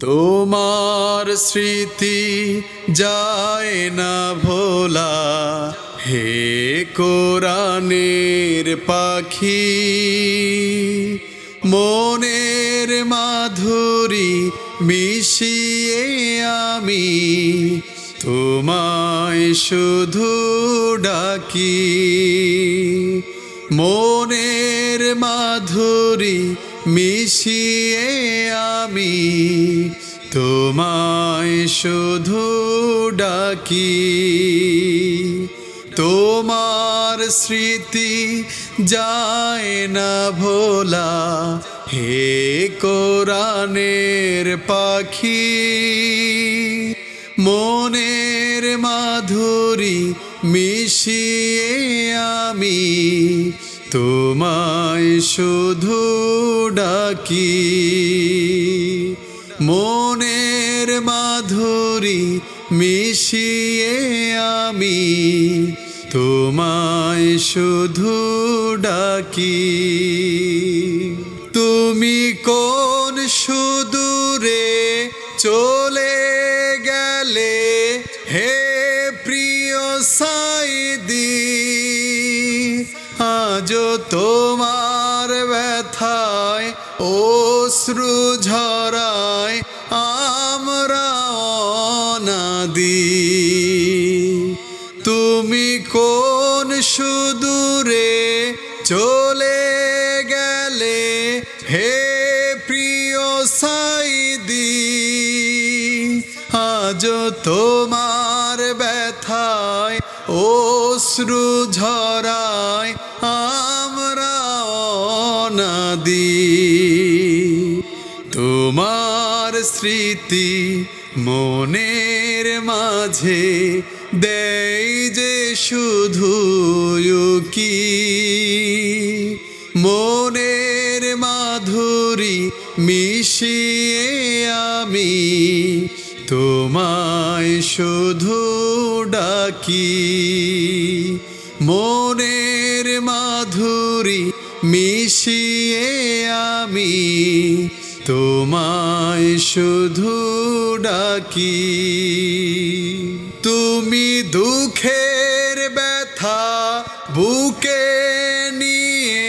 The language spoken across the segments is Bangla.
তোমার স্মৃতি যায় না ভোলা। হে কোরআনের পাখি, মনের মাধুরী মিশিয়ে আমি, তোমায় শুধু ডাকি। মনের মাধুরী মিশিয়ে আমি তোমায় শুধু ডাকি। তোমার স্মৃতি যায় না ভোলা। হে কোরআনের পাখি, মনের মাধুরী মিশিয়ে আমি তোমায় শুধু ডাকি। মনের মাধুরী মিশিয়ে আমি। তোমায় শুধু ডাকি। তুমি কোন সুদূরে চলে গেলে? হে প্রিয় সাইদি তোমার ব্যথায়, অশ্রু ঝরায়, আমরা অনাদি। তুমি কোন সুদূরে চলে গেলে, হে প্রিয় সাইদি আজ তোমার ব্যথায়, অশ্রু ঝরায় অনাদি তোমার স্মৃতি মনের মাঝে দেয় যে শুধু কি মনের মাধুরী মিশিয়ে আমি তোমায় শুধু ডাকি। মনের মাধুরী মিশিয়ে আমি তোমায় শুধু ডাকি। তুমি দুঃখের ব্যথা বুকে নিয়ে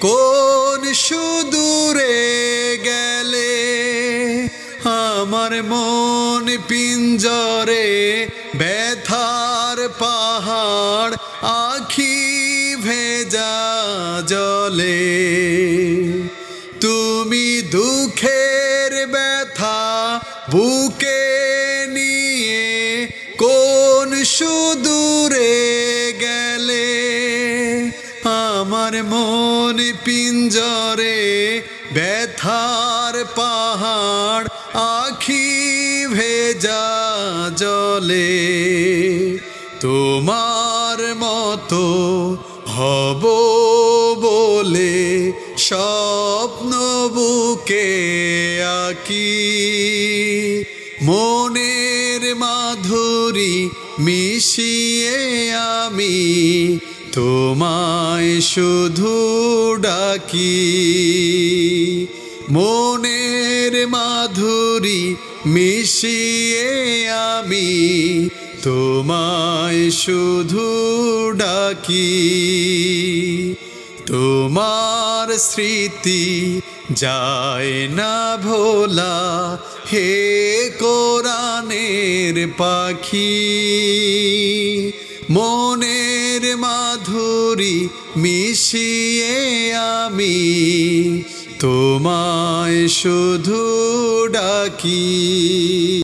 কোন সুদূরে গেলে আমার মন পিঞ্জরে ব্যথার পাহাড় আখি ভেজা জলে। তুমি দুঃখের ব্যথা বুকে নিয়ে কোন সুদূরে গেলে? আমার মন পিঞ্জরে ব্যথার পাহাড় আখি ভেজা জলে। তোমার মতো হব বলে স্বপ্ন বুকে আঁকি। মনের মাধুরী মিশিয়ে আমি তোমায় শুধু ডাকি। মনের মাধুরী মিশিয়ে আমি তোমায় শুধু ডাকি, তোমার স্মৃতি যায় না ভোলা, হে কোরআনের পাখি। মনের মাধুরী মিশিয়ে আমি তোমায় শুধু ডাকি।